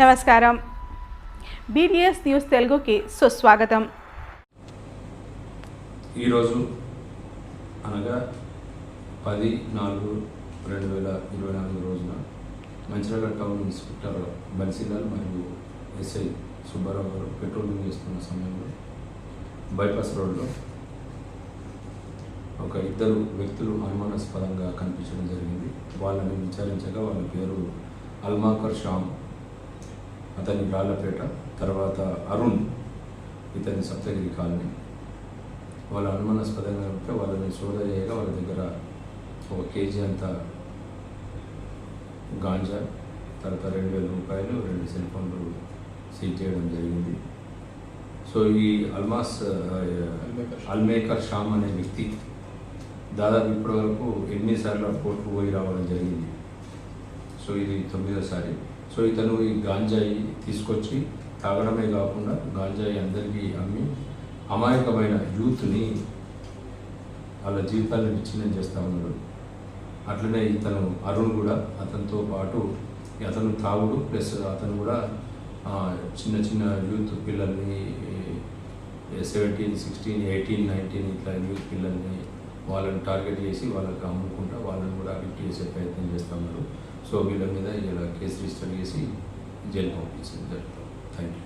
నమస్కారం. BDS news తెలుగుకి సుస్వాగతం. ఈరోజు అనగా పది నాలుగు రెండు వేల ఇరవై నాలుగు రోజున మంచిర్యాల టౌన్ ఇన్స్పెక్టర్ బన్సీలాల్ మరియు ఎస్ఐ సుబ్బారావు గారు పెట్రోలింగ్ చేస్తున్న సమయంలో బైపాస్ రోడ్లో ఒక ఇద్దరు వ్యక్తులు అనుమానాస్పదంగా కనిపించడం జరిగింది. వాళ్ళని విచారించగా వాళ్ళ పేరు అల్మాకర్ షామ్ అతని రాళ్ళపేట తర్వాత అరుణ్ ఇతని సప్తగిరి కాలనీ. వాళ్ళ అనుమానాస్పదంగా ఉంటే వాళ్ళని సోదా చేయగా వాళ్ళ దగ్గర ఒక కేజీ అంత గాంజా తర్వాత రెండు వేల రూపాయలు రెండు సెల్ ఫోన్లు సీజ్ చేయడం జరిగింది. సో ఈ అల్మాస్ అల్మేకర్ షామ్ అనే వ్యక్తి దాదాపు ఇప్పటివరకు ఎన్నిసార్లు కోర్టుకు పోయి రావడం జరిగింది. సో ఇది తొమ్మిదోసారి. సో ఇతను ఈ గాంజాయి తీసుకొచ్చి తాగడమే కాకుండా గాంజాయి అందరికీ అమ్మి అమాయకమైన యూత్ని వాళ్ళ జీవితాలను విచ్ఛిన్నం చేస్తూ ఉన్నాడు. అట్లనే ఇతను అరుణ్ కూడా అతనితో పాటు అతను తాగుడు ప్లస్ అతను కూడా చిన్న చిన్న యూత్ పిల్లల్ని సెవెంటీన్ సిక్స్టీన్ ఎయిటీన్ నైన్టీన్ ఇట్లా యూత్ పిల్లల్ని వాళ్ళని టార్గెట్ చేసి వాళ్ళకి అమ్ముకుంటా వాళ్ళని కూడా అడిక్ట్ చేసే ప్రయత్నం చేస్తున్నారు. సో వీళ్ళ మీద ఇలా కేసు రిజిస్టర్ చేసి జైలు పంపించింది. Thank you